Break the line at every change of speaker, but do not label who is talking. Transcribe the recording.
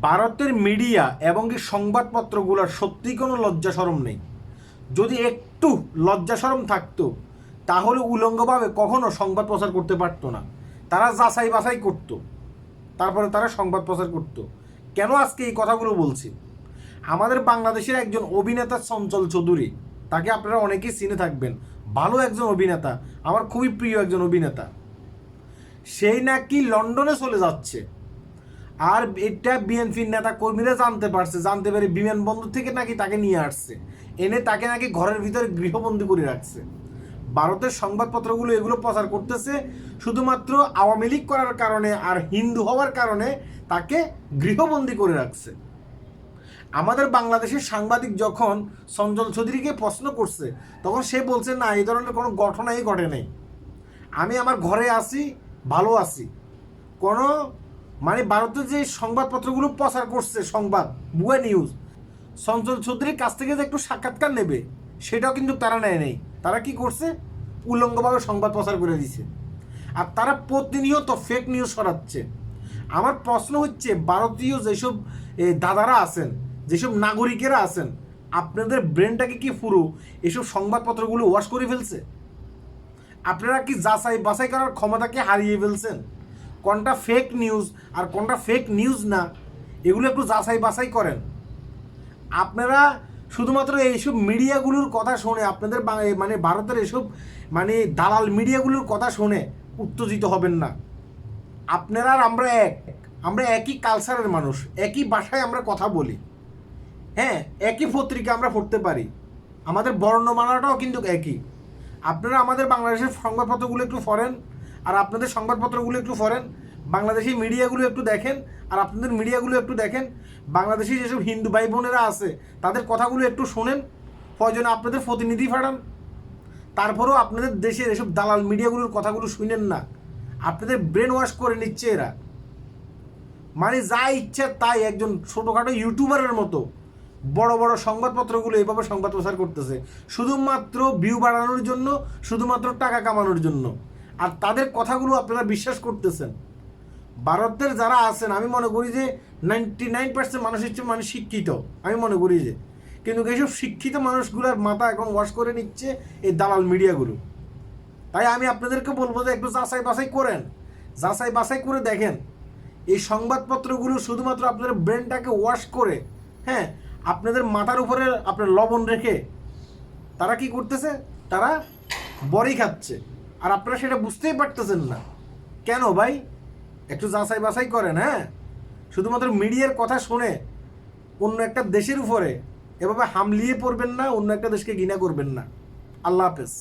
ভারতের মিডিয়া এবং কি সংবাদপত্রগুলোর সত্যি কোনো লজ্জা সরম নেই। যদি একটু লজ্জা সরম থাকতো, তাহলে উলঙ্গভাবে কখনো সংবাদ প্রচার করতে পারতো না। তারা যাচাই বাছাই করতো, তারপরে তারা সংবাদ প্রচার করতো। কেন আজকে এই কথাগুলো বলছি? আমাদের বাংলাদেশের একজন অভিনেতা চঞ্চল চৌধুরী, তাকে আপনারা অনেকেই চিনে থাকবেন, ভালো একজন অভিনেতা, আমার খুবই প্রিয় একজন অভিনেতা। সেই নাকি লন্ডনে চলে যাচ্ছে। আর এটা বিএনপির নেতা কর্মীরা জানতে পারছে, জানতে পেরে বিমানবন্দর থেকে নাকি তাকে নিয়ে আসছে। এনে তাকে নাকি ঘরের ভিতরে গৃহবন্দী করে রাখছে। ভারতের সংবাদপত্রগুলো এগুলো প্রচার করতেছে শুধুমাত্র আওয়ামী লীগ করার কারণে আর হিন্দু হওয়ার কারণে তাকে গৃহবন্দী করে রাখছে। আমাদের বাংলাদেশের সাংবাদিক যখন সঞ্জল চৌধুরীকে প্রশ্ন করছে, তখন সে বলছে, না, এই ধরনের কোনো ঘটনাই ঘটে নাই। আমি আমার ঘরে আছি, ভালো আছি। কোনো মানে ভারতের যে সংবাদপত্রগুলো প্রচার করছে সংবাদ, বুয়া নিউজ সঞ্জল চৌধুরীর কাছ থেকে যে একটু সাক্ষাৎকার নেবে, সেটাও কিন্তু তারা নেয় নেই। তারা কি করছে? উল্লঙ্গভাবে সংবাদ প্রচার করে দিছে। আর তারা প্রতিনিয়ত ফেক নিউজ সরাচ্ছে আমার প্রশ্ন হচ্ছে, ভারতীয় যেসব দাদারা আছেন, যেসব নাগরিকেরা আছেন, আপনাদের ব্রেনটাকে কি পুরো এসব সংবাদপত্রগুলো ওয়াশ করে ফেলছে? আপনারা কি যাচাই বাছাই করার ক্ষমতাকে হারিয়ে ফেলছেন? কোনটা ফেক নিউজ আর কোনটা ফেক নিউজ না, এগুলো একটু যাচাই বাছাই করেন। আপনারা শুধুমাত্র এইসব মিডিয়াগুলোর কথা শুনে, আপনাদের মানে ভারতের এসব মানে দালাল মিডিয়াগুলোর কথা শুনে উত্তেজিত হবেন না। আপনারা আর আমরা এক, আমরা একই কালচারের মানুষ, একই ভাষায় আমরা কথা বলি। হ্যাঁ একই পত্রিকা আমরা পড়তে পারি। আমাদের বর্ণমালাটাও কিন্তু একই। আপনারা আমাদের বাংলাদেশের সংবাদপত্রগুলো একটু পড়েন আর আপনাদের সংবাদপত্রগুলো একটু পড়েন, বাংলাদেশি মিডিয়াগুলো একটু দেখেন, আর আপনাদের মিডিয়াগুলো একটু দেখেন, বাংলাদেশি যেসব হিন্দু ভাই বোনেরা আছে, তাদের কথাগুলো একটু শোনেন প্রয়োজনে আপনাদের প্রতিনিধি পাঠান তারপরেও আপনাদের দেশের এসব দালাল মিডিয়াগুলোর কথাগুলো শুনেন না। আপনাদের ব্রেন ওয়াশ করে নিচ্ছে এরা। মানে যা ইচ্ছে তাই একজন ছোটোখাটো ইউটিউবারের মতো বড় বড় সংবাদপত্রগুলো এভাবে সংবাদ প্রচার করতেছে। শুধুমাত্র ভিউ বাড়ানোর জন্য, শুধুমাত্র টাকা কামানোর জন্য। আর তাদের কথাগুলো আপনারা বিশ্বাস করতেছেন। ভারতের যারা আছেন, আমি মনে করি যে নাইনটি নাইন পার্সেন্ট মানুষ হচ্ছে মানে শিক্ষিত। আমি মনে করি যে। কিন্তু এইসব শিক্ষিত মানুষগুলোর মাথা এখন ওয়াশ করে নিচ্ছে এই দালাল মিডিয়াগুলো। তাই আমি আপনাদেরকে বলব যে একটু যাচাই বাছাই করেন। যাচাই বাছাই করে দেখেন। এই সংবাদপত্রগুলো শুধুমাত্র আপনাদের ব্রেনটাকে ওয়াশ করে হ্যাঁ আপনাদের মাথার উপরে আপনার লবণ রেখে তারা কি করতেছে? তারা বড়ি খাচ্ছে। আর আপনারা সেটা বুঝতেই পারতেছেন না। কেন ভাই? একটু যাচাই বাছাই করেন হ্যাঁ? শুধুমাত্র মিডিয়ার কথা শুনে অন্য একটা দেশের উপরে এভাবে হামলিয়ে পড়বেন না, অন্য একটা দেশকে ঘৃণা করবেন না। আল্লাহ হাফেজ।